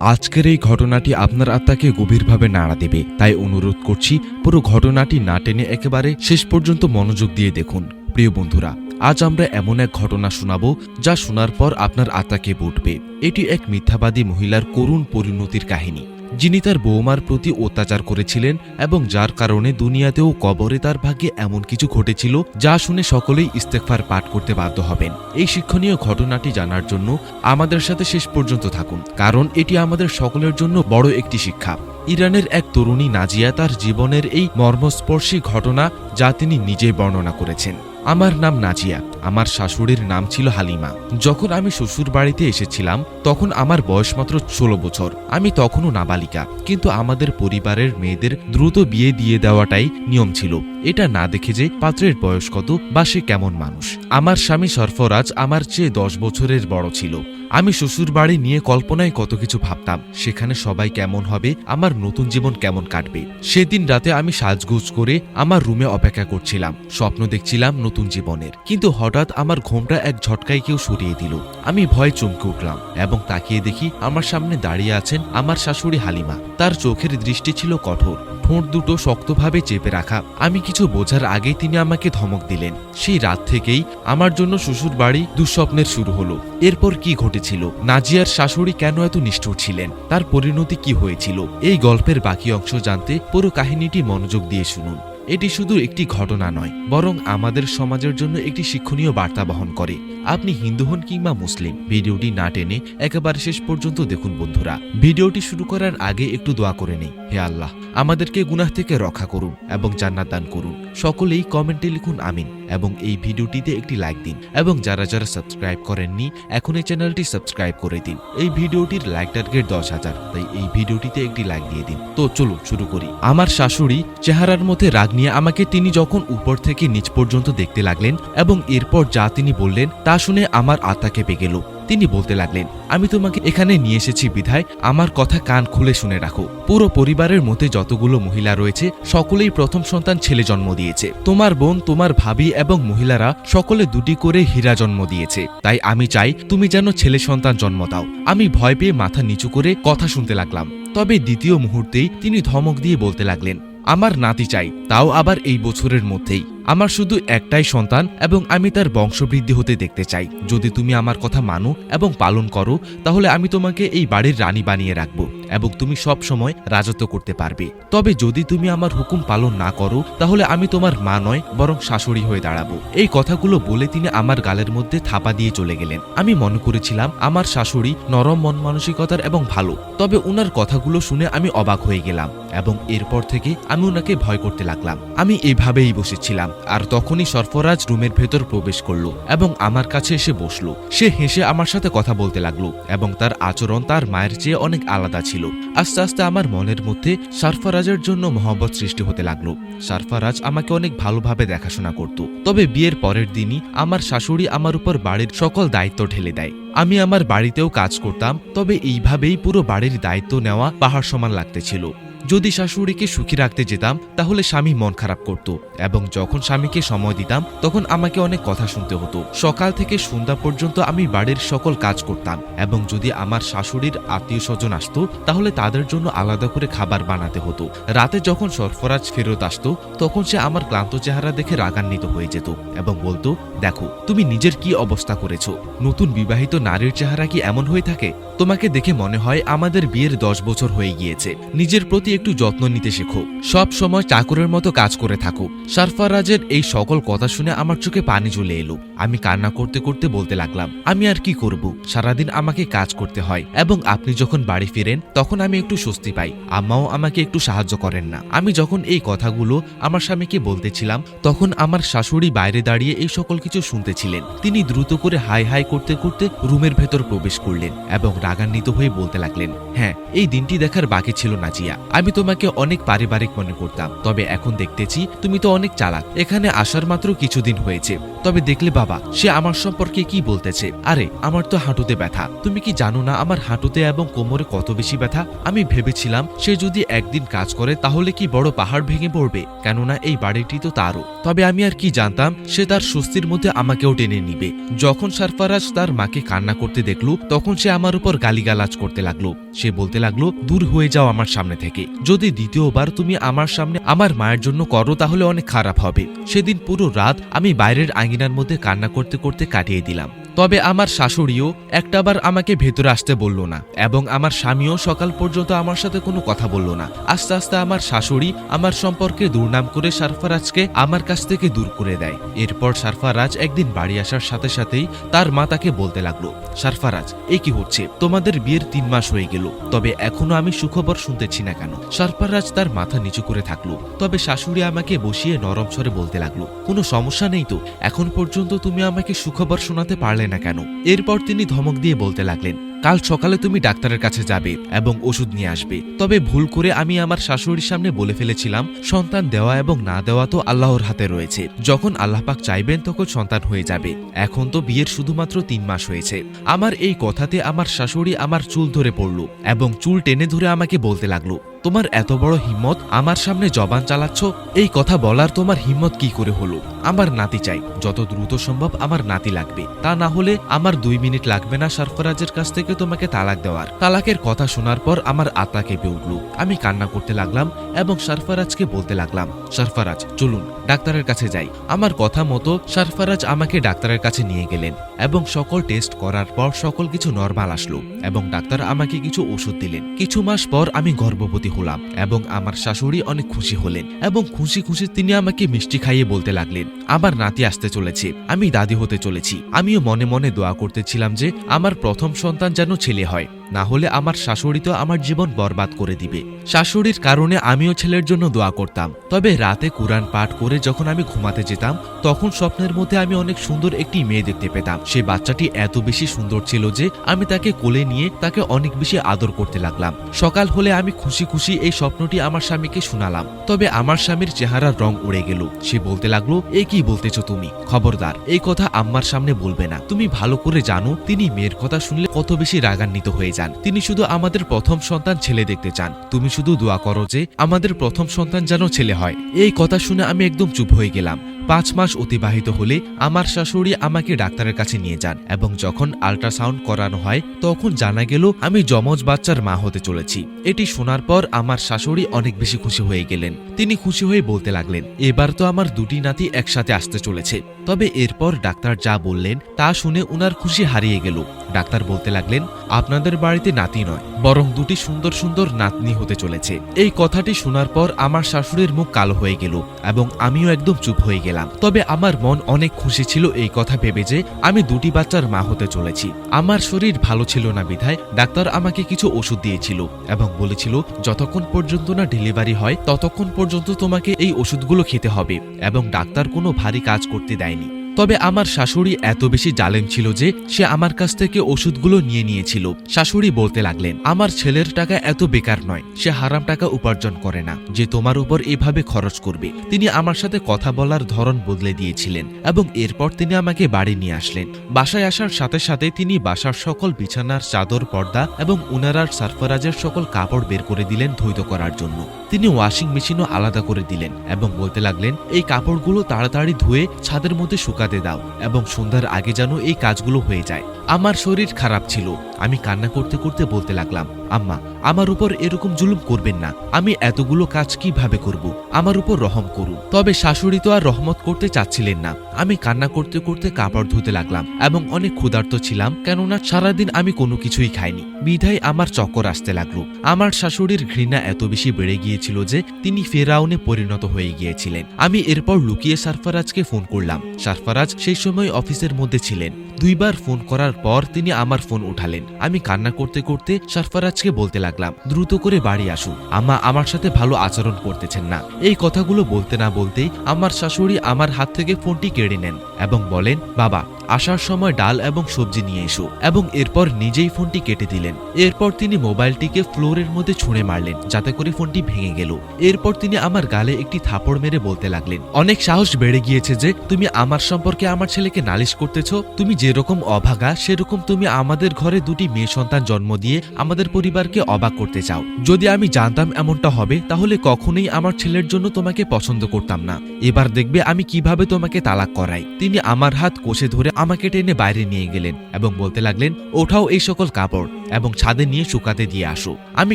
আজকের এই ঘটনাটি আপনার আত্মাকে গভীরভাবে নাড়া দেবে। তাই অনুরোধ করছি, পুরো ঘটনাটি না টেনে একেবারে শেষ পর্যন্ত মনোযোগ দিয়ে দেখুন। প্রিয় বন্ধুরা, আজ আমরা এমন এক ঘটনা শোনাব যা শোনার পর আপনার আত্মাকে বুটবে। এটি এক মিথ্যাবাদী মহিলার করুণ পরিণতির কাহিনী। যিনি তার বৌমার প্রতি অত্যাচার করেছিলেন এবং যার কারণে দুনিয়াতেও কবরে তার ভাগ্যে এমন কিছু ঘটেছিল যা শুনে সকলেই ইস্তেকফার পাঠ করতে বাধ্য হবেন। এই শিক্ষণীয় ঘটনাটি জানার জন্য আমাদের সাথে শেষ পর্যন্ত থাকুন, কারণ এটি আমাদের সকলের জন্য বড় একটি শিক্ষা। ইরানের এক তরুণী নাজিয়া তার জীবনের এই মর্মস্পর্শী ঘটনা যা তিনি নিজেই বর্ণনা করেছেন। আমার নাম নাজিয়া, আমার শাশুড়ির নাম ছিল হালিমা। যখন আমি শ্বশুর বাড়িতে এসেছিলাম, তখন আমার বয়স মাত্র ষোলো বছর। আমি তখনও নাবালিকা, কিন্তু আমাদের পরিবারের মেয়েদের দ্রুত বিয়ে দিয়ে দেওয়াটাই নিয়ম ছিল। এটা না দেখে যে পাত্রের বয়স কত বা সে কেমন মানুষ। আমার স্বামী সরফরাজ আমার চেয়ে দশ বছরের বড় ছিল। আমি শ্বশুর বাড়ি নিয়ে কল্পনায় কত কিছু ভাবতাম, সেখানে সবাই কেমন হবে, আমার নতুন জীবন কেমন কাটবে। সেদিন রাতে আমি সাজগুজ করে আমার রুমে অপেক্ষা করছিলাম, স্বপ্ন দেখছিলাম নতুন জীবনের। কিন্তু হঠাৎ আমার ঘোমটা এক ঝটকায় কেউ সরিয়ে দিল। আমি ভয়ে চমকে উঠলাম এবং তাকিয়ে দেখি আমার সামনে দাঁড়িয়ে আছেন আমার শাশুড়ি হালিমা। তার চোখের দৃষ্টি ছিল কঠোর। ঠোঁট দুটো শক্তভাবে চেপে রাখা। আমি কিছু বোঝার আগেই তিনি আমাকে ধমক দিলেন। সেই রাত থেকেই আমার জন্য শ্বশুর বাড়ি দুঃস্বপ্নের শুরু হলো। এরপর কি ঘটেছিল? নাজিয়ার শাশুড়ি কেন এত নিষ্ঠুর ছিলেন? তার পরিণতি কি হয়েছিল? এই গল্পের বাকি অংশ জানতে পুরো কাহিনীটি মনোযোগ দিয়ে শুনুন। এটি শুধু একটি ঘটনা নয়, বরং আমাদের সমাজের জন্য একটি শিক্ষণীয় বার্তা বহন করে। আপনি হিন্দু হন কিংবা মুসলিম, ভিডিওটি না টেনে একেবারে শেষ পর্যন্ত দেখুন বন্ধুরা। ভিডিওটি শুরু করার আগে একটু দোয়া করে নেই হে আল্লাহ, আমাদেরকে গুনাহ থেকে রক্ষা করুন এবং জান্নাত দান করুন। সকলেই কমেন্টে লিখুন আমিন এবং এই ভিডিওটিতে একটি লাইক দিন এবং যারা যারা সাবস্ক্রাইব করেননি এখন এই চ্যানেলটি সাবস্ক্রাইব করে দিন। এই ভিডিওটির লাইক টার্গেট দশ হাজার, তাই এই ভিডিওটিতে একটি লাইক দিয়ে দিন। তো চলুন শুরু করি। আমার শাশুড়ি চেহারার মধ্যে রাগ নিয়ে আমাকে তিনি যখন উপর থেকে নিচ পর্যন্ত দেখতে লাগলেন এবং এরপর যা তিনি বললেন তা শুনে আমার আত্মা কেঁপে গেল। তিনি বলতে লাগলেন, আমি তোমাকে এখানে নিয়ে এসেছি বিধায় আমার কথা কান খুলে শুনে রাখো। পুরো পরিবারের মধ্যে যতগুলো মহিলা রয়েছে, সকলেই প্রথম সন্তান ছেলে জন্ম দিয়েছে। তোমার বোন, তোমার ভাবি এবং মহিলারা সকলে দুটি করে হীরা জন্ম দিয়েছে। তাই আমি চাই তুমি যেন ছেলে সন্তান জন্ম দাও। আমি ভয় পেয়ে মাথা নিচু করে কথা শুনতে লাগলাম। তবে দ্বিতীয় মুহূর্তেই তিনি ধমক দিয়ে বলতে লাগলেন আমার নাতি চাই তাও আবার এই বছরের মধ্যেই। আমার শুধু একটাই সন্তান এবং আমি তার বংশবৃদ্ধি হতে দেখতে চাই। যদি তুমি আমার কথা মানো এবং পালন করো, তাহলে আমি তোমাকে এই বাড়ির রানী বানিয়ে রাখব এবং তুমি সব সময় রাজত্ব করতে পারবে। তবে যদি তুমি আমার হুকুম পালন না করো, তাহলে আমি তোমার মা নয়, বরং শাশুড়ি হয়ে দাঁড়াবো। এই কথাগুলো বলে তিনি আমার গালের মধ্যে থাপা দিয়ে চলে গেলেন। আমি মনে করেছিলাম, আমার শাশুড়ি নরম মন মানসিকতার এবং ভালো। তবে উনার কথাগুলো শুনে আমি অবাক হয়ে গেলাম এবং এরপর থেকে আমি ওনাকে ভয় করতে লাগলাম। আমি এভাবেই বসেছিলাম। আর তখনই সরফরাজ রুমের ভেতর প্রবেশ করল এবং আমার কাছে এসে বসল। সে হেসে আমার সাথে কথা বলতে লাগল এবং তার আচরণ তার মায়ের চেয়ে অনেক আলাদা ছিল। আস্তে আস্তে আমার মনের মধ্যে সারফারাজের জন্য মহব্বত সৃষ্টি হতে লাগল। সারফারাজ আমাকে অনেক ভালোভাবে দেখাশোনা করত। তবে বিয়ের পরের দিনই আমার শাশুড়ি আমার উপর বাড়ির সকল দায়িত্ব ঢেলে দেয়। আমি আমার বাড়িতেও কাজ করতাম, তবে এইভাবেই পুরো বাড়ির দায়িত্ব নেওয়া পাহাড় সমান লাগতেছিল। যদি শাশুড়িকে সুখী রাখতে যেতাম, তাহলে স্বামী মন খারাপ করত এবং যখন স্বামীকে সময় দিতাম, তখন আমাকে অনেক কথা শুনতে হতো। সকাল থেকে সন্ধ্যা পর্যন্ত আমি বাড়ির সকল কাজ করতাম এবং যদি আমার শাশুড়ির আত্মীয় স্বজন আসতো, তাহলে তাদের জন্য আলাদা করে খাবার বানাতে হতো। রাতে যখন সরফরাজ ফেরত আসতো, তখন সে আমার ক্লান্ত চেহারা দেখে রাগান্বিত হয়ে যেত এবং বলতো, দেখো, তুমি নিজের কি অবস্থা করেছ? নতুন বিবাহিত নারীর চেহারা কি এমন হয়ে থাকে? তোমাকে দেখে মনে হয় আমাদের বিয়ের দশ বছর হয়ে গিয়েছে। নিজের প্রতি একটু যত্ন নিতে শেখো। সব সময় চাকরের মতো কাজ করে থাকো। সারফারাজের এই সকল কথা শুনে আমার চোখে পানি চলে এলো। আমি কান্না করতে করতে বলতে লাগলাম, আমি আর কি করব? সারাদিন আমাকে কাজ করতে হয় এবং আপনি যখন বাড়ি ফিরেন, তখন আমি একটু স্বস্তি পাই। আম্মাও আমাকে একটু সাহায্য করেন না। আমি যখন এই কথাগুলো আমার স্বামীকে বলতেছিলাম, তখন আমার শাশুড়ি বাইরে দাঁড়িয়ে এই সকল কিছু শুনতেছিলেন। তিনি দ্রুত করে হাই হাই করতে করতে রুমের ভেতর প্রবেশ করলেন এবং রাগান্বিত হয়ে বলতে লাগলেন হ্যাঁ এই দিনটি দেখার বাকি ছিল নাজিয়া। আমি তোমাকে অনেক পারিবারিক মনে করতাম, তবে এখন দেখতেছি তুমি তো অনেক চালাক। এখানে আসার মাত্র কিছুদিন হয়েছে। তবে দেখলে বাবা, সে আমার সম্পর্কে কি বলতেছে? আরে, আমার তো হাঁটুতে ব্যথা। তুমি কি জানো না আমার হাঁটুতে এবং কোমরে কত বেশি ব্যথা? আমি ভেবেছিলাম সে যদি একদিন কাজ করে তাহলে কি বড় পাহাড় ভেঙে পড়বে? কেননা এই বাড়িটি তো তারও। তবে আমি আর কি জানতাম, সে তার স্বস্তির মধ্যে আমাকেও টেনে নিবে। যখন সারফারাজ তার মাকে কান্না করতে দেখল, তখন সে আমার উপর গালিগালাজ করতে লাগল। সে বলতে লাগল, দূর হয়ে যাও আমার সামনে থেকে। যদি দ্বিতীয়বার তুমি আমার সামনে আমার মায়ের জন্য করো, তাহলে অনেক খারাপ হবে। সেদিন পুরো রাত আমি বাইরের আঙিনার মধ্যে কান্না করতে করতে কাটিয়ে দিলাম। তবে আমার শাশুড়িও একটাবার আমাকে ভেতরে আসতে বলল না এবং আমার স্বামীও সকাল পর্যন্ত আমার সাথে কোনো কথা বলল না। আস্তে আস্তে আমার শাশুড়ি আমার সম্পর্কে দুর্নাম করে সারফারাজকে আমার কাছ থেকে দূর করে দেয়। এরপর সারফারাজ একদিন বাড়ি আসার সাথে সাথেই তার মা তাকে বলতে লাগল, সারফারাজ, এ কি হচ্ছে? তোমাদের বিয়ের তিন মাস হয়ে গেল, তবে এখনও আমি সুখবর শুনতেছি না কেন? সারফারাজ তার মাথা নিচু করে থাকল, তবে শাশুড়ি আমাকে বসিয়ে নরম স্বরে বলতে লাগল, কোনো সমস্যা নেই তো? এখন পর্যন্ত তুমি আমাকে সুখবর শোনাতে পারলে না কেন? এরপর তিনি ধমক দিয়ে বলতে লাগলেন, কাল সকালে তুমি ডাক্তারের কাছে যাবে এবং ওষুধ নিয়ে আসবে। তবে ভুল করে আমি আমার শাশুড়ির সামনে বলে ফেলেছিলাম, সন্তান দেওয়া এবং না দেওয়া তো আল্লাহর হাতে রয়েছে। যখন আল্লাহ পাক চাইবেন তখন সন্তান হয়ে যাবে। এখন তো বিয়ের শুধুমাত্র তিন মাস হয়েছে। আমার এই কথাতে আমার শাশুড়ি আমার চুল ধরে পড়ল এবং চুল টেনে ধরে আমাকে বলতে লাগল। তোমার এত বড় হিম্মত আমার সামনে জবান চালাচ্ছ? এই কথা বলার তোমার হিম্মত কি করে হলো? আমার নাতি চাই, যত দ্রুত সম্ভব আমার নাতি লাগবে। তা না হলে আমার দুই মিনিট লাগবে না সরফরাজের কাছ থেকে তোমাকে তালাক দেওয়ার। তালাকের কথা শোনার পর আমার আত্মা কেঁপে উঠল। আমি কান্না করতে লাগলাম এবং সরফরাজকে বলতে লাগলাম, সরফরাজ, চলুন, ডাক্তারের কাছে যাই। আমার কথা মতো সরফরাজ আমাকে ডাক্তারের কাছে নিয়ে গেলেন এবং সকল টেস্ট করার পর সকল কিছু নর্মাল আসলো এবং ডাক্তার আমাকে কিছু ওষুধ দিলেন। কিছু মাস পর আমি গর্ভবতী হলাম এবং আমার শাশুড়ি অনেক খুশি হলেন এবং খুশি খুশি তিনি আমাকে মিষ্টি খাইয়ে বলতে লাগলেন, আমার নাতি আসতে চলেছে, আমি দাদি হতে চলেছি। আমিও মনে মনে দোয়া করতেছিলাম যে আমার প্রথম সন্তান যেন ছেলে হয়। না হলে আমার শাশুড়ি তো আমার জীবন বরবাদ করে দিবে। শাশুড়ির কারণে আমিও ছেলের জন্য দোয়া করতাম। তবে রাতে কোরআন পাঠ করে যখন আমি ঘুমাতে যেতাম, তখন স্বপ্নের মধ্যে আমি অনেক সুন্দর একটি মেয়ে দেখতে পেতাম। সেই বাচ্চাটি এত বেশি সুন্দর ছিল যে আমি তাকে কোলে নিয়ে তাকে অনেক বেশি আদর করতে লাগলাম। সকাল হলে আমি খুশি খুশি এই স্বপ্নটি আমার স্বামীকে শোনালাম। তবে আমার স্বামীর চেহারার রং উড়ে গেল। সে বলতে লাগল, এ কি বলতেছো তুমি? খবরদার, এই কথা আম্মার সামনে বলবে না। তুমি ভালো করে জানো, তিনি মেয়ের কথা শুনলে কত বেশি রাগান্বিত হয়ে যান তিনি শুধু আমাদের প্রথম সন্তান ছেলে দেখতে চান। তুমি শুধু দোয়া করো যে আমাদের প্রথম সন্তান যেন ছেলে হয়। এই কথা শুনে আমি একদম চুপ হয়ে গেলাম। পাঁচ মাস অতিবাহিত হলে আমার শাশুড়ি আমাকে ডাক্তারের কাছে নিয়ে যান এবং যখন আল্ট্রাসাউন্ড করানো হয়, তখন জানা গেল আমি যমজ বাচ্চার মা হতে চলেছি। এটি শোনার পর আমার শাশুড়ি অনেক বেশি খুশি হয়ে গেলেন। তিনি খুশি হয়ে বলতে লাগলেন, এবার তো আমার দুটি নাতি একসাথে আসতে চলেছে। তবে এরপর ডাক্তার যা বললেন, তা শুনে উনার খুশি হারিয়ে গেল। ডাক্তার বলতে লাগলেন, আপনাদের বাড়িতে নাতি নয় বরং দুটি সুন্দর সুন্দর নাতনি হতে চলেছে। এই কথাটি শোনার পর আমার শাশুড়ির মুখ কালো হয়ে গেল এবং আমিও একদম চুপ হয়ে গেলাম। তবে আমার মন অনেক খুশি ছিল এই কথা ভেবে যে আমি দুটি বাচ্চার মা হতে চলেছি। আমার শরীর ভালো ছিল না বিধায় ডাক্তার আমাকে কিছু ওষুধ দিয়েছিল এবং বলেছিল, যতক্ষণ পর্যন্ত না ডেলিভারি হয়, ততক্ষণ পর্যন্ত তোমাকে এই ওষুধগুলো খেতে হবে এবং ডাক্তার কোনো ভারী কাজ করতে দেয়নি। তবে আমার শাশুড়ি এত বেশি জালেম ছিল যে সে আমার কাছ থেকে ওষুধগুলো নিয়ে নিয়েছিল। শাশুড়ি বলতে লাগলেন, আমার ছেলের টাকা এত বেকার নয়, সে হারাম টাকা উপার্জন করে না, যে তোমার উপর এভাবে খরচ করবে। তিনি আমার সাথে কথা বলার ধরন বদলে দিয়েছিলেন এবং এরপর তিনি আমাকে বাড়ি নিয়ে আসলেন। বাসায় আসার সাথে সাথে তিনি বাসার সকল বিছানার চাদর, পর্দা এবং উনারার সারফরাজের সকল কাপড় বের করে দিলেন ধৈত করার জন্য। তিনি ওয়াশিং মেশিনও আলাদা করে দিলেন এবং বলতে লাগলেন, এই কাপড়গুলো তাড়াতাড়ি ধুয়ে ছাদের মধ্যে শুকাতে দাও এবং সন্ধ্যার আগে যেন এই কাজগুলো হয়ে যায়। আমার শরীর খারাপ ছিল। আমি কান্না করতে করতে বলতে লাগলাম, আম্মা, আমার উপর এরকম জুলুম করবেন না। আমি এতগুলো কাজ কীভাবে করব? আমার উপর রহম করুন। তবে শাশুড়ি তো আর রহমত করতে চাচ্ছিলেন না। আমি কান্না করতে করতে কাপড় ধুতে লাগলাম এবং অনেক ক্ষুধার্ত ছিলাম, কেননা সারাদিন আমি কোনো কিছুই খাইনি। বিধায় আমার চক্কর আসতে লাগল। আমার শাশুড়ির ঘৃণা এত বেশি বেড়ে গিয়েছিল যে তিনি ফেরাউনে পরিণত হয়ে গিয়েছিলেন। আমি এরপর লুকিয়ে সারফারাজকে ফোন করলাম। সারফারাজ সেই সময় অফিসের মধ্যে ছিলেন। দুইবার ফোন করার পর তিনি আমার ফোন উঠালেন। আমি কান্না করতে করতে সারফারাজকে বলতে লাগলাম, দ্রুত করে বাড়ি আসুন। আম্মা আমার সাথে ভালো আচরণ করতেছেন না। এই কথাগুলো বলতে না বলতেই আমার শাশুড়ি আমার হাত থেকে ফোনটি কেড়ে নেন এবং বলেন, বাবা, আসার সময় ডাল এবং সবজি নিয়ে এসো। এবং এরপর নিজেই ফোনটি কেটে দিলেন। এরপর তিনি মোবাইলটিকে ফ্লোরের মধ্যে ছুঁড়ে মারলেন, যাতে করে ফোনটি ভেঙে গেল। এরপর তিনি আমার গালে একটি থাপড় মেরে বলতে লাগলেন, অনেক সাহস বেড়ে গিয়েছে যে তুমি আমার সম্পর্কে আমার ছেলেকে নালিশ করতেছ। তুমি যেরকম অভাগা, সেরকম তুমি আমাদের ঘরে দুটি মেয়ে সন্তান জন্ম দিয়ে আমাদের পরিবারকে অবাক করতে চাও। যদি আমি জানতাম এমনটা হবে, তাহলে কখনোই আমার ছেলের জন্য তোমাকে পছন্দ করতাম না। এবার দেখবে আমি কীভাবে তোমাকে তালাক করাই। তিনি আমার হাত কষে ধরে আমাকে টেনে বাইরে নিয়ে গেলেন এবং বলতে লাগলেন, ওঠাও এই সকল কাপড়। এবং ছাদে নিয়ে শুকাতে দিয়ে আসো। আমি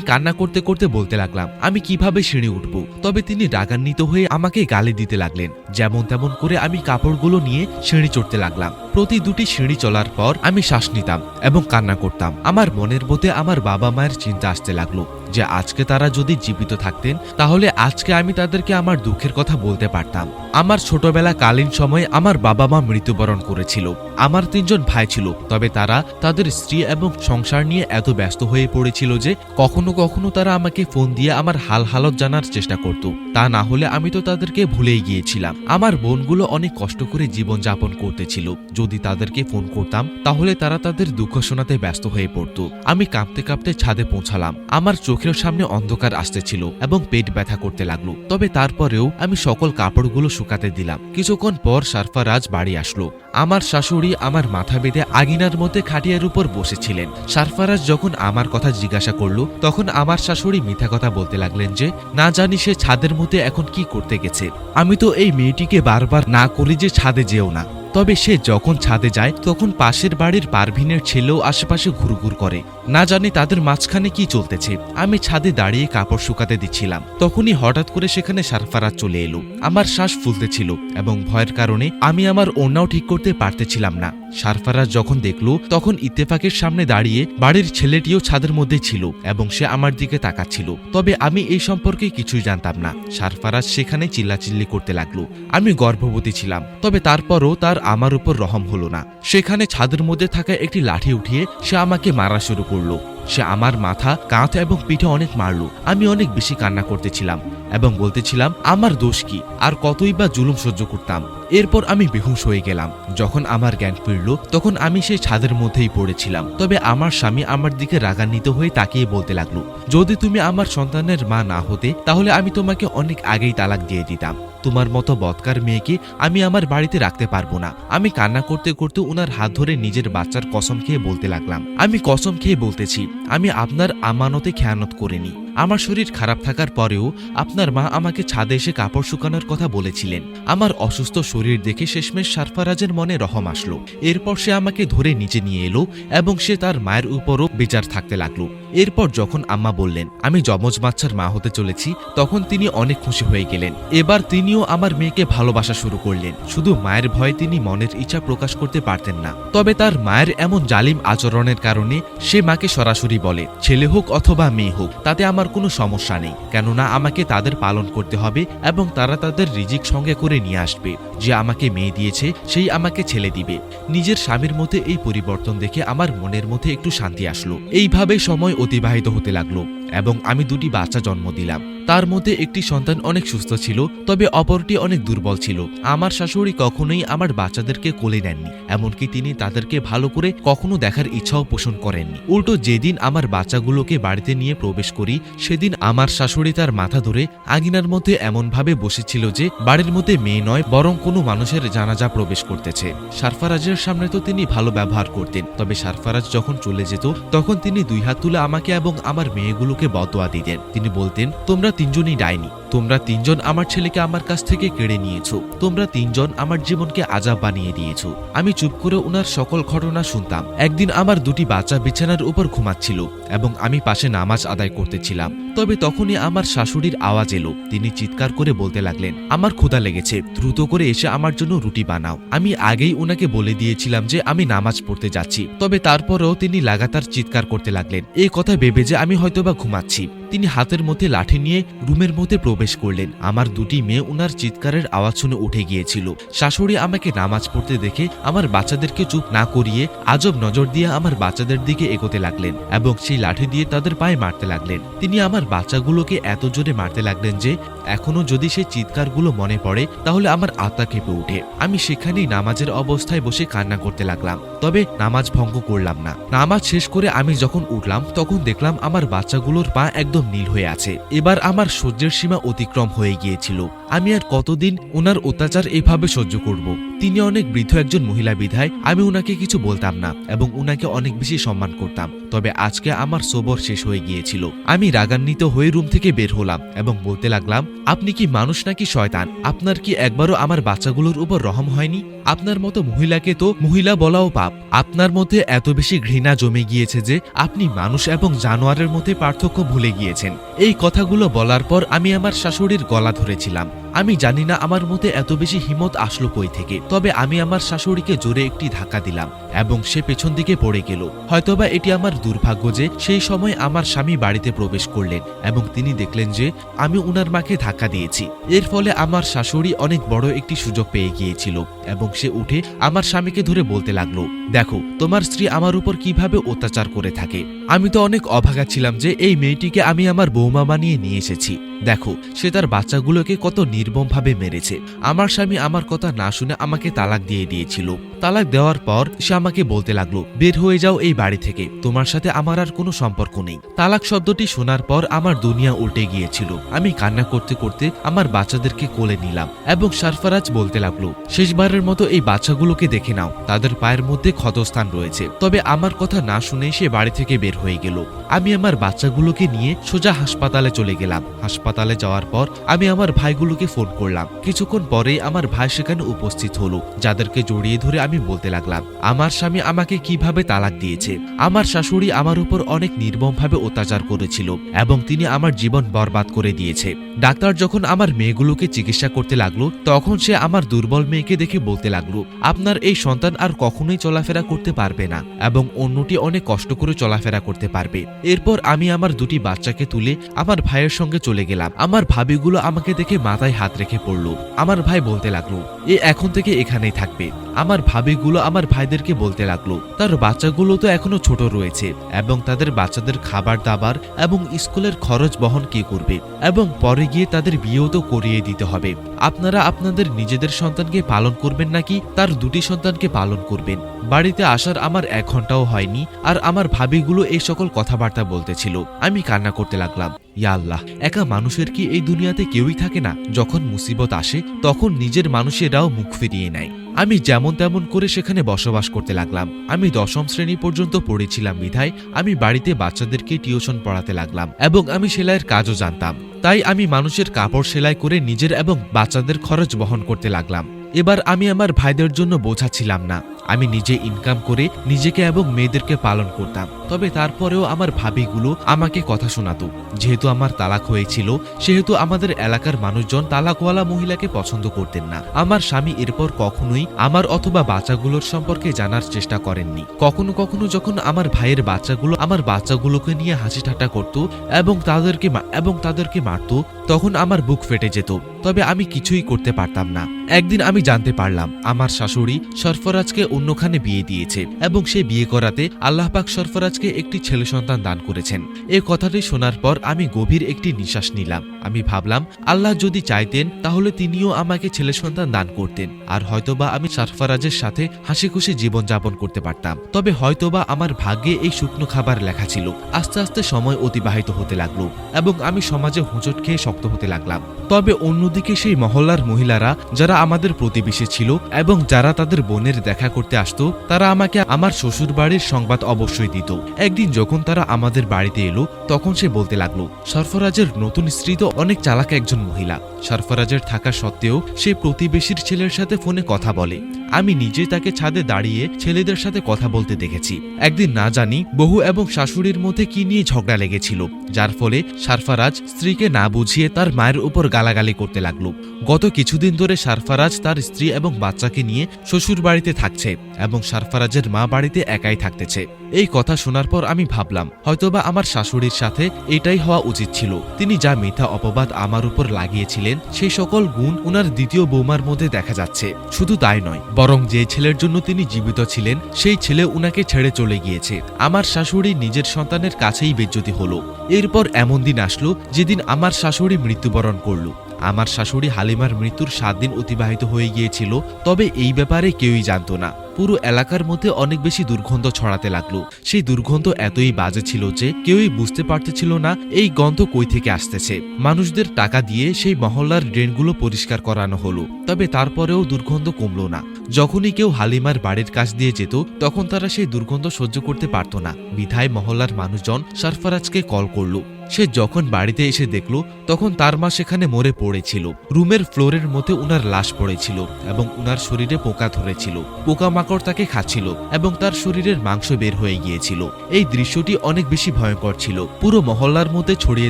কান্না করতে করতে বলতে লাগলাম, আমি কীভাবে সিঁড়ি উঠবো? তবে তিনি রাগান্বিত হয়ে আমাকে গালি দিতে লাগলেন। যেমন তেমন করে আমি কাপড়গুলো নিয়ে সিঁড়ি চড়তে লাগলাম। প্রতি দুটি সিঁড়ি চলার পর আমি শ্বাস নিতাম এবং কান্না করতাম। আমার মনের মধ্যে আমার বাবা মায়ের চিন্তা আসতে লাগল। যে আজকে তারা যদি জীবিত থাকতেন, তাহলে আজকে আমি তাদেরকে আমার দুঃখের কথা বলতে পারতাম। আমার ছোটবেলা কালীন সময়ে আমার বাবা মা মৃত্যুবরণ করেছিল। আমার তিনজন ভাই ছিল, তবে তারা তাদের স্ত্রী এবং সংসার নিয়ে এত ব্যস্ত হয়ে পড়েছিল যে কখনো কখনো তারা আমাকে ফোন দিয়ে আমার হাল হালত জানার চেষ্টা করত। তা না হলে আমি তো তাদেরকে ভুলেই গিয়েছিলাম। আমার বোনগুলো অনেক কষ্ট করে জীবন যাপন করতেছিল। যদি তাদেরকে ফোন করতাম, তাহলে তারা তাদের দুঃখ শোনাতে ব্যস্ত হয়ে পড়ত। আমি কাঁপতে কাঁপতে ছাদে পৌঁছালাম। আমার চোখের সামনে অন্ধকার আসতেছিল এবং পেট ব্যথা করতে লাগল। তবে তারপরেও আমি সকল কাপড়গুলো শুকাতে দিলাম। কিছুক্ষণ পর সারফারাজ বাড়ি আসলো। আমার শাশুড়ি আমার মাথা বেঁধে আগিনার মধ্যে খাটিয়ার উপর বসেছিলেন। সারফারাজ যখন আমার কথা জিজ্ঞাসা করল, তখন আমার শাশুড়ি মিথ্যা কথা বলতে লাগলেন যে, না জানি সে ছাদের মধ্যে এখন কি করতে গেছে। আমি তো এই মেয়েটিকে বারবার না করি যে ছাদে যেও না। তবে সে যখন ছাদে যায়, তখন পাশের বাড়ির পারভিনের ছেলেও আশেপাশে ঘুরঘুর করে। না জানি তাদের মাঝখানে কি চলতেছে। আমি ছাদে দাঁড়িয়ে কাপড় শুকাতে দিচ্ছিলাম। তখনই হঠাৎ করে সেখানে সারফারাজ চলে এলো। আমার শ্বাস ফুলতেছিল এবং ভয়ের কারণে আমি আমার ওড়নাও ঠিক করতে পারতেছিলাম না। সারফারাজ যখন দেখল, তখন ইত্তেফাকের সামনে দাঁড়িয়ে বাড়ির ছেলেটিও ছাদের মধ্যে ছিল এবং সে আমার দিকে তাকাচ্ছিল। তবে আমি এই সম্পর্কে কিছুই জানতাম না। সারফারাজ সেখানে চিল্লাচিল্লি করতে লাগল। আমি গর্ভবতী ছিলাম, তবে তারপরও তার আমার উপর রহম হলো না। সেখানে ছাদের মধ্যে থাকা একটি লাঠি উঠিয়ে সে আমাকে মারা শুরু করল। সে আমার মাথা, কাঁধ এবং পিঠে অনেক মারলো। আমি অনেক বেশি কান্না করতেছিলাম এবং বলতেছিলাম, আমার দোষ কি? আর কতই বা জুলুম সহ্য করতাম? এরপর আমি বেহুশ হয়ে গেলাম। যখন আমার জ্ঞান ফিরল, তখন আমি সেই ছাদের মধ্যেই পড়েছিলাম। তবে আমার স্বামী আমার দিকে রাগান্বিত হয়ে তাকিয়ে বলতে লাগল, যদি তুমি আমার সন্তানের মা না হতে, তাহলে আমি তোমাকে অনেক আগেই তালাক দিয়ে দিতাম। তোমার মতো বৎকার মেয়েকে আমি আমার বাড়িতে রাখতে পারব না। আমি কান্না করতে করতে ওনার হাত ধরে নিজের বাচ্চার কসম খেয়ে বলতে লাগলাম, আমি কসম খেয়ে বলতেছি, আমি আপনার আমানতে খেয়ানত করিনি। আমার শরীর খারাপ থাকার পরেও আপনার মা আমাকে ছাদে এসে কাপড় শুকানোর কথা বলেছিলেন। আমার অসুস্থ শরীর দেখে শেষমেশ সারফারাজের মনে রহম আসলো। এরপর সে আমাকে ধরে নিচে নিয়ে এলো এবং সে তার মায়ের উপরও বেচার থাকতে লাগল। এরপর যখন আম্মা বললেন, আমি যমজ বাচ্চার মা হতে চলেছি, তখন তিনি অনেক খুশি হয়ে গেলেন। এবার তিনিও আমার মেয়েকে ভালোবাসা শুরু করলেন। শুধু মায়ের ভয়ে তিনি মনের ইচ্ছা প্রকাশ করতে পারতেন না। তবে তার মায়ের এমন জালিম আচরণের কারণে সে মাকে সরাসরি বলে, ছেলে হোক অথবা মেয়ে হোক, তাতে আমার কোনো সমস্যা নেই। কেননা আমাকে তাদের পালন করতে হবে এবং তারা তাদের রিজিক সঙ্গে করে নিয়ে আসবে। যে আমাকে মেয়ে দিয়েছে, সেই আমাকে ছেলে দিবে। নিজের স্বামীর মধ্যে এই পরিবর্তন দেখে আমার মনের মধ্যে একটু শান্তি আসলো। এইভাবে সময় অতিবাহিত হতে লাগল। এবং আমি দুটি বাচ্চা জন্ম দিলাম। তার মধ্যে একটি সন্তান অনেক সুস্থ ছিল, তবে অপরটি অনেক দুর্বল ছিল। আমার শাশুড়ি কখনোই আমার বাচ্চাদেরকে কোলে নেননি, এমনকি তিনি তাদেরকে ভালো করে কখনো দেখার ইচ্ছাও পোষণ করেননি। উল্টো যেদিন আমার বাচ্চাগুলোকে বাড়িতে নিয়ে প্রবেশ করি, সেদিন আমার শাশুড়ি তার মাথা ধরে আগিনার মধ্যে এমনভাবে বসেছিল যে, বাড়ির মধ্যে মেয়ে নয়, বরং কোনো মানুষের জানাজা প্রবেশ করতেছে। সারফারাজের সামনে তো তিনি ভালো ব্যবহার করতেন, তবে সারফারাজ যখন চলে যেত, তখন তিনি দুই হাত তুলে আমাকে এবং আমার মেয়েগুলোকে বদোয়া দিতেন। তিনি বলতেন তোমরা তিনজনই ডাইনি। তোমরা তিনজন আমার ছেলেকে আমার কাছ থেকে কেড়ে নিয়েছো। তোমরা তিনজন আমার জীবনকে আজাব বানিয়ে দিয়েছ। আমি চুপ করে ওনার সকল ঘটনা শুনতাম। একদিন আমার দুটি বাচ্চা বিছানার উপর ঘুমাচ্ছিল এবং আমি পাশে নামাজ আদায় করতেছিলাম। তবে তখনই আমার শাশুড়ির আওয়াজ এলো। তিনি চিৎকার করে বলতে লাগলেন, আমার ক্ষুধা লেগেছে, দ্রুত করে এসে আমার জন্য রুটি বানাও। আমি আগেই ওনাকে বলে দিয়েছিলাম যে আমি নামাজ পড়তে যাচ্ছি। তবে তারপরেও তিনি লাগাতার চিৎকার করতে লাগলেন। এই কথা ভেবে যে আমি হয়তোবা ঘুমাচ্ছি। তিনি হাতের মধ্যে লাঠি নিয়ে রুমের মধ্যে প্রবেশ করলেন। আমার দুটি মেয়ে উনার চিৎকারের আওয়াজ শুনে উঠে গিয়েছিল। শাশুড়ি আমাকে নামাজ পড়তে দেখে আমার বাচ্চাদেরকে চুপ না করিয়ে আজব নজর দিয়ে আমার বাচ্চাদের দিকে এগোতে লাগলেন এবং সেই লাঠি দিয়ে তাদের পায়ে মারতে লাগলেন। তিনি আমার বাচ্চাগুলোকে এত জোরে মারতে লাগলেন যে, এখনও যদি সেই চিৎকারগুলো মনে পড়ে, তাহলে আমার আত্মা কেঁপে ওঠে। আমি সেখানেই নামাজের অবস্থায় বসে কান্না করতে লাগলাম। তবে নামাজ ভঙ্গ করলাম না। নামাজ শেষ করে আমি যখন উঠলাম, তখন দেখলাম আমার বাচ্চাগুলোর পা একদম নীল হয়ে আছে। এবার আমার সহ্যের সীমা অতিক্রম হয়ে গিয়েছিল। আমি আর কতদিন ওনার অত্যাচার এইভাবে সহ্য করব? তিনি অনেক বৃদ্ধ একজন মহিলা বিধায়, আমি উনাকে কিছু বলতাম না এবং উনাকে অনেক বেশি সম্মান করতাম। তবে আজকে আমার সোবর শেষ হয়ে গিয়েছিল। আমি রাগান্বিত হয়ে রুম থেকে বের হলাম এবং বলতে লাগলাম, আপনি কি মানুষ নাকি শয়তান? আপনার কি একবারও আমার বাচ্চাগুলোর উপর রহম হয়নি? আপনার মতো মহিলাকে তো মহিলা বলাও পাপ। আপনার মধ্যে এত বেশি ঘৃণা জমে গিয়েছে যে আপনি মানুষ এবং জানোয়ারের মধ্যে পার্থক্য ভুলে গিয়েছেন। এই কথাগুলো বলার পর আমি আমার শাশুড়ির গলা ধরেছিলাম। আমি জানি না আমার মধ্যে এত বেশি হিমত আসলো কই থেকে, তবে আমি আমার শাশুড়িকে জোরে একটি ধাক্কা দিলাম এবং সে পেছন দিকে পড়ে গেল। হয়তোবা এটি আমার দুর্ভাগ্য যে সেই সময় আমার স্বামী বাড়িতে প্রবেশ করলেন এবং তিনি দেখলেন যে আমি উনার মাকে ধাক্কা দিয়েছি। এর ফলে আমার শাশুড়ি অনেক বড় একটি সুযোগ পেয়ে গিয়েছিল এবং সে উঠে আমার স্বামীকে ধরে বলতে লাগল, দেখো, তোমার স্ত্রী আমার উপর কীভাবে অত্যাচার করে থাকে? আমি তো অনেক অভাগা ছিলাম যে এই মেয়েটিকে আমি আমার বৌমা বানিয়ে নিয়ে এসেছি। দেখো, সে তার বাচ্চাগুলোকে কত নির্মমভাবে মেরেছে। আমার স্বামী আমার কথা না শুনে আমাকে তালাক দিয়ে দিয়েছিল। তালাক দেওয়ার পর সে আমাকে বলতে লাগল, বের হয়ে যাও এই বাড়ি থেকে। তোমার সাথে আমার আর কোনো সম্পর্ক নেই। তালাক শব্দটি শোনার পর আমার দুনিয়া উল্টে গিয়েছিল। আমি কান্না করতে করতে আমার বাচ্চাদেরকে কোলে নিলাম এবং সারফারাজ বলতে লাগল, শেষবারের মতো এই বাচ্চাগুলোকে দেখে নাও। তাদের পায়ের মধ্যে ক্ষতস্থান রয়েছে। তবে আমার কথা না শুনে সে বাড়ি থেকে বের হয়ে গেল। আমি আমার বাচ্চাগুলোকে নিয়ে সোজা হাসপাতালে চলে গেলাম। হাসপাতালে যাওয়ার পর আমি আমার ভাইগুলোকে ফোন করলাম। কিছুক্ষণ পরে আমার ভাই সেখানে উপস্থিত হলো, যাদেরকে জড়িয়ে ধরে আমি বলতে লাগলাম, আমার স্বামী আমাকে কীভাবে তালাক দিয়েছে? আমার শাশুড়ি আমার উপর অনেক নির্মমভাবে অত্যাচার করেছিল এবং তিনি আমার জীবন বরবাদ করে দিয়েছে। ডাক্তার যখন আমার মেয়েগুলোকে চিকিৎসা করতে লাগল, তখন সে আমার দুর্বল মেয়েকে দেখে বলতে লাগল, আপনার এই সন্তান আর কখনোই চলাফেরা করতে পারবে না এবং অন্যটি অনেক কষ্ট করে চলাফেরা করতে পারবে। এরপর আমি আমার দুটি বাচ্চাকে তুলে আমার ভাইয়ের সঙ্গে চলে গেলাম। আমার ভাবিগুলো আমাকে দেখে মাথায় হাত রেখে পড়ল। আমার ভাই বলতে লাগল, এ এখন থেকে এখানেই থাকবে। আমার ভাবিগুলো আমার ভাইদেরকে বলতে লাগল, তার বাচ্চাগুলো তো এখনও ছোট রয়েছে এবং তাদের বাচ্চাদের খাবার দাবার এবং স্কুলের খরচ বহন কে করবে? এবং পরে গিয়ে তাদের বিয়েও তো করিয়ে দিতে হবে। আপনারা আপনাদের নিজেদের সন্তানকে পালন করবেন নাকি তার দুটি সন্তানকে পালন করবেন? বাড়িতে আসার আমার এক ঘন্টাও হয়নি আর আমার ভাবিগুলো এই সকল কথাবার্তা বলতেছিল। আমি কান্না করতে লাগলাম। ইয়া আল্লাহ, একা মানুষের কি এই দুনিয়াতে কেউই থাকে না? যখন মুসিবত আসে, তখন নিজের মানুষেরাও মুখ ফিরিয়ে নেয়। আমি যেমন তেমন করে সেখানে বসবাস করতে লাগলাম। আমি দশম শ্রেণি পর্যন্ত পড়েছিলাম বিধায়, আমি বাড়িতে বাচ্চাদেরকে টিউশন পড়াতে লাগলাম এবং আমি সেলাইয়ের কাজও জানতাম। তাই আমি মানুষের কাপড় সেলাই করে নিজের এবং বাচ্চাদের খরচ বহন করতে লাগলাম। এবার আমি আমার ভাইদের জন্য বোঝা ছিলাম না। আমি নিজে ইনকাম করে নিজেকে এবং মেয়েদেরকে পালন করতাম। তবে তারপরেও আমার ভাবিগুলো আমাকে কথা শোনাতো। যেহেতু আমার তালাক হয়েছিল, সেহেতু আমাদের এলাকার মানুষজন তালাকওয়ালা মহিলাকে পছন্দ করতেন না। আমার স্বামী এরপর কখনোই আমার অথবা বাচ্চাগুলোর সম্পর্কে জানার চেষ্টা করেননি। কখনো কখনো যখন আমার ভাইয়ের বাচ্চাগুলো আমার বাচ্চাগুলোকে নিয়ে হাসি ঠাট্টা করত এবং তাদেরকে এবং তাদেরকে মারত, তখন আমার বুক ফেটে যেত। তবে আমি কিছুই করতে পারতাম না। একদিন আমি জানতে পারলাম, আমার শাশুড়ি সরফরাজকে অন্যখানে বিয়ে দিয়েছে এবং সে বিয়ে করাতে আল্লাহ পাক সরফরাজকে একটি ছেলে সন্তান দান করেছেন। এ কথাটি শোনার পর আমি গভীর একটি নিঃশ্বাস নিলাম। আমি ভাবলাম, আল্লাহ যদি চাইতেন, তাহলে তিনিও আমাকে ছেলে সন্তান দান করতেন, আর হয়তোবা আমি সরফরাজের সাথে হাসি খুশি জীবনযাপন করতে পারতাম। তবে হয়তোবা আমার ভাগ্যে এই শুকনো খাবার লেখা ছিল। আস্তে আস্তে সময় অতিবাহিত হতে লাগল এবং আমি সমাজে হোঁচট খেয়ে শক্ত হতে লাগলাম। তবে অন্যদিকে সেই মহল্লার মহিলারা যারা আমাদের প্রতিবেশী ছিল এবং যারা তাদের বোনের দেখা করতে আসতো, তারা আমাকে আমার শ্বশুর বাড়ির সংবাদ অবশ্যই দিত। একদিন যখন তারা আমাদের বাড়িতে এলো, তখন সে বলতে লাগল, সরফরাজের নতুন স্ত্রী তো অনেক চালাক একজন মহিলা। সরফরাজের থাকা সত্ত্বেও সে প্রতিবেশীর ছেলের সাথে ফোনে কথা বলে। আমি নিজে তাকে ছাদে দাঁড়িয়ে ছেলেদের সাথে কথা বলতে দেখেছি। একদিন না জানি বহু এবং শাশুড়ির মধ্যে কি নিয়ে ঝগড়া লেগেছিল, যার ফলে সারফারাজ স্ত্রীকে না বুঝিয়ে তার মায়ের উপর গালাগালি করতে লাগল। গত কিছুদিন ধরে সারফারাজ তার স্ত্রী এবং বাচ্চাকে নিয়ে শ্বশুর বাড়িতে থাকছে এবং সারফারাজের মা বাড়িতে একাই থাকতেছে। এই কথা শোনার পর আমি ভাবলাম, হয়তোবা আমার শাশুড়ির সাথে এটাই হওয়া উচিত ছিল। তিনি যা মিথ্যা অপবাদ আমার উপর লাগিয়েছিলেন, সেই সকল গুণ উনার দ্বিতীয় বৌমার মধ্যে দেখা যাচ্ছে। শুধু তাই নয়, বরং যে ছেলের জন্য তিনি জীবিত ছিলেন, সেই ছেলে উনাকে ছেড়ে চলে গিয়েছে। আমার শাশুড়ি নিজের সন্তানের কাছেই বেজ্জতি হলো। এরপর এমন দিন আসলো যেদিন আমার শাশুড়ি মৃত্যুবরণ করল। আমার শাশুড়ি হালিমার মৃত্যুর সাত দিন অতিবাহিত হয়ে গিয়েছিল, তবে এই ব্যাপারে কেউই জানতো না। পুরো এলাকার মধ্যে অনেক বেশি দুর্গন্ধ ছড়াতে লাগল। সেই দুর্গন্ধ এতই বাজে ছিল যে কেউই বুঝতে পারতেছিল না এই গন্ধ কই থেকে আসতেছে। মানুষদের টাকা দিয়ে সেই মহল্লার ড্রেনগুলো পরিষ্কার করানো হলো, তবে তারপরেও দুর্গন্ধ কমলো না। যখনই কেউ হালিমার বাড়ির কাছ দিয়ে যেত, তখন তারা সেই দুর্গন্ধ সহ্য করতে পারত না। বিধায় মহল্লার মানুষজন সারফারাজকে কল করল। সে যখন বাড়িতে এসে দেখল, তখন তার মা সেখানে মরে পড়েছিল। রুমের ফ্লোরের মধ্যে উনার লাশ পড়েছিল এবং উনার শরীরে পোকা ধরেছিল। পোকামাকড় তাকে খাচ্ছিল এবং তার শরীরের মাংস বের হয়ে গিয়েছিল। এই দৃশ্যটি অনেক বেশি ভয়ঙ্কর ছিল। পুরো মহল্লার মধ্যে ছড়িয়ে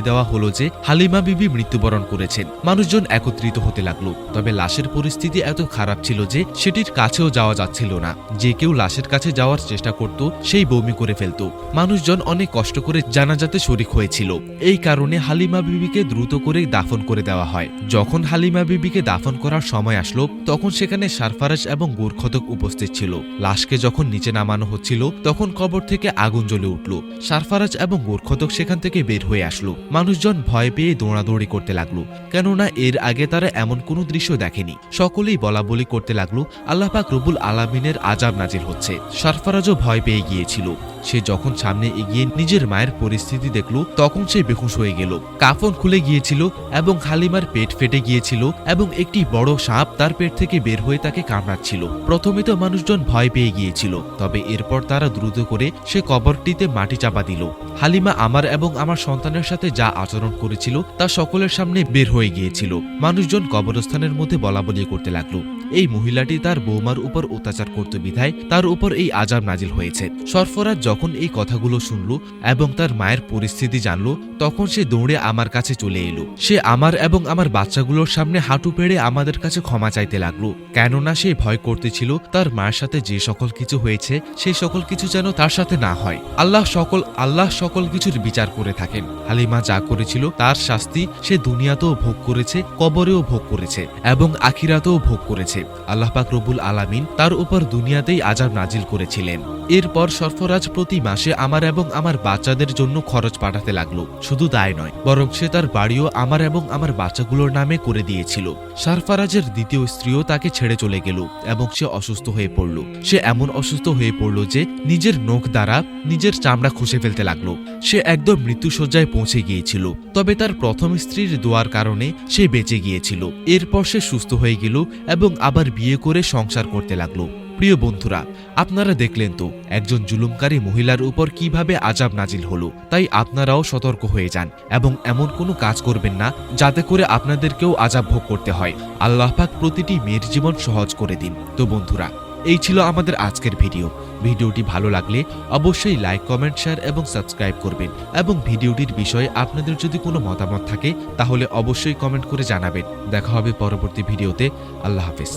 দেওয়া হলো যে, হালিমা বিবি মৃত্যুবরণ করেছেন। মানুষজন একত্রিত হতে লাগল। তবে লাশের পরিস্থিতি এত খারাপ ছিল যে, সেটির কাছেও যাওয়া যাচ্ছিল না। যে কেউ লাশের কাছে যাওয়ার চেষ্টা করত, সেই বমি করে ফেলত। মানুষজন অনেক কষ্ট করে জানাজাতে শরিক হয়েছিল। এই কারণে হালিমা বিবিকে দ্রুত করে দাফন করে দেওয়া হয়। যখন হালিমা বিবিকে দাফন করার সময় আসলো, তখন সেখানে সারফারাজ এবং গোরখতক উপস্থিত ছিল। লাশকে যখন নিচে নামানো হচ্ছিল, তখন কবর থেকে আগুন জ্বলে উঠল। সারফারাজ এবং গোরখতক সেখান থেকে বের হয়ে আসলো। মানুষজন ভয় পেয়ে দৌড়াদৌড়ি করতে লাগল, কেননা এর আগে তারা এমন কোনো দৃশ্য দেখেনি। সকলেই বলা বলি করতে লাগল, আল্লাহ পাক রবুল আলামিনের আজাব নাজির হচ্ছে। সারফারাজও ভয় পেয়ে গিয়েছিল। সে যখন সামনে এগিয়ে নিজের মায়ের পরিস্থিতি দেখল, তখন সে বেহুশ হয়ে গেল। কাফন খুলে গিয়েছিল এবং হালিমার পেট ফেটে গিয়েছিল এবং একটি বড় সাপ তার পেট থেকে বের হয়ে তাকে কামড়াচ্ছিল। প্রথমে তো মানুষজন ভয় পেয়ে গিয়েছিল, তবে এরপর তারা দ্রুত করে সে কবরটিতে মাটি চাপা দিল। হালিমা আমার এবং আমার সন্তানের সাথে যা আচরণ করেছিল তা সকলের সামনে বের হয়ে গিয়েছিল। মানুষজন কবরস্থানের মধ্যে বলা বলি করতে লাগল। এই মহিলাটি তার বৌমার উপর অত্যাচার করত বিধায় তার উপর এই আজাব নাজিল হয়েছে। সরফরাজ যখন এই কথাগুলো শুনল এবং তার মায়ের পরিস্থিতি জানল, তখন সে দৌড়ে আমার কাছে চলে এলো। সে আমার এবং আমার বাচ্চাগুলোর সামনে হাঁটু পেড়ে আমাদের কাছে ক্ষমা চাইতে লাগল। কেননা সে ভয় করতেছিল, তার মায়ের সাথে যে সকল কিছু হয়েছে, সেই সকল কিছু যেন তার সাথে না হয়। আল্লাহ সকল আল্লাহ সকল কিছুর বিচার করে থাকেন। হালিমা যা করেছিল, তার শাস্তি সে দুনিয়াতেও ভোগ করেছে, কবরেও ভোগ করেছে এবং আখিরাতেও ভোগ করেছে। আল্লাহ পাক রবুল আলামিন তার উপর দুনিয়াতেই আজাব নাজিল করেছিলেন। এরপর সরফরাজ প্রতি মাসে আমার এবং আমার বাচ্চাদের জন্য খরচ পাঠাতে লাগল। শুধু তাই নয়, বরং সে তার বাড়িও আমার এবং আমার বাচ্চাগুলোর নামে করে দিয়েছিল। সারফারাজের দ্বিতীয় স্ত্রীও তাকে ছেড়ে চলে গেল এবং সে অসুস্থ হয়ে পড়ল। সে এমন অসুস্থ হয়ে পড়ল যে নিজের নখ দ্বারা নিজের চামড়া খুশে ফেলতে লাগল। সে একদম মৃত্যুসজ্জায় পৌঁছে গিয়েছিল, তবে তার প্রথম স্ত্রীর দোয়ার কারণে সে বেঁচে গিয়েছিল। এরপর সে সুস্থ হয়ে গেল এবং আবার বিয়ে করে সংসার করতে লাগল। প্রিয় বন্ধুরা, আপনারা দেখলেন তো, একজন জুলুমকারী মহিলার উপর কীভাবে আজাব নাজিল হলো, তাই আপনারাও সতর্ক হয়ে যান এবং এমন কোনো কাজ করবেন না যাতে করে আপনাদেরকেও আজাব ভোগ করতে হয়। আল্লাহ পাক প্রতিটি মেয়ের জীবন সহজ করে দিন। তো বন্ধুরা এই ছিল আমাদের আজকের ভিডিও। ভিডিওটি ভালো লাগলে অবশ্যই লাইক, কমেন্ট, শেয়ার এবং সাবস্ক্রাইব করবেন এবং ভিডিওটির বিষয়ে আপনাদের যদি কোনো মতামত থাকে তাহলে অবশ্যই কমেন্ট করে জানাবেন। দেখা হবে পরবর্তী ভিডিওতে। আল্লাহ হাফেজ।